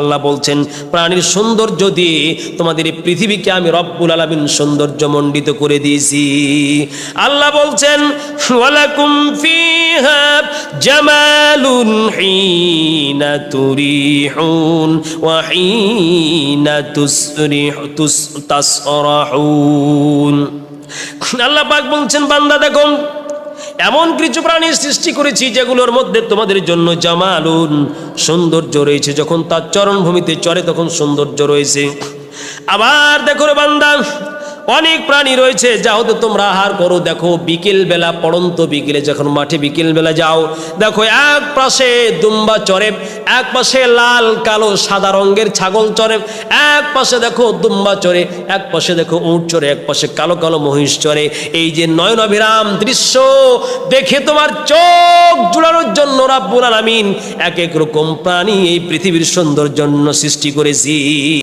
আল্লাহ বলছেন, প্রাণীর সৌন্দর্য দিয়ে তোমাদের এই পৃথিবীকে আমি রব্বুল আলামিন সৌন্দর্য মণ্ডিত করে দিয়েছি। আল্লাহ বলছেন, ওয়ালাকুম ফিহা জামালুন হিনা তুরিহুন ওয়া হিনা তুসরিহ তুস আল্লাহ পাক বলছেন, বান্দা দেখো এমন কিছু প্রাণীর সৃষ্টি করেছি যেগুলোর মধ্যে তোমাদের জন্য জামালুন সৌন্দর্য রয়েছে। যখন তার চরণভূমিতে চরে তখন সৌন্দর্য রয়েছে। আবার দেখো বান্দা অনেক প্রাণী রয়েছে যা হতে তোমরা আহার করো। দেখো বিকেল বেলা পড়ন্ত বিকেলে, যখন মাঠে বিকেল বেলা যাও, দেখো এক পাশে দুম্বা চড়ে এক পাশে লাল, কালো, সাদা রঙের ছাগল চড়ে এক পাশে দেখো দুম্বা চরে, এক পাশে দেখো উঁট চড়ে এক পাশে কালো কালো মহিষ চরে। এই যে নয়নবিরাম দৃশ্য, দেখে তোমার চোখ জুড়ানোর জন্য রাব্বুল আলামিন এক এক রকম প্রাণী এই পৃথিবীর সৌন্দর্য সৃষ্টি করেছি।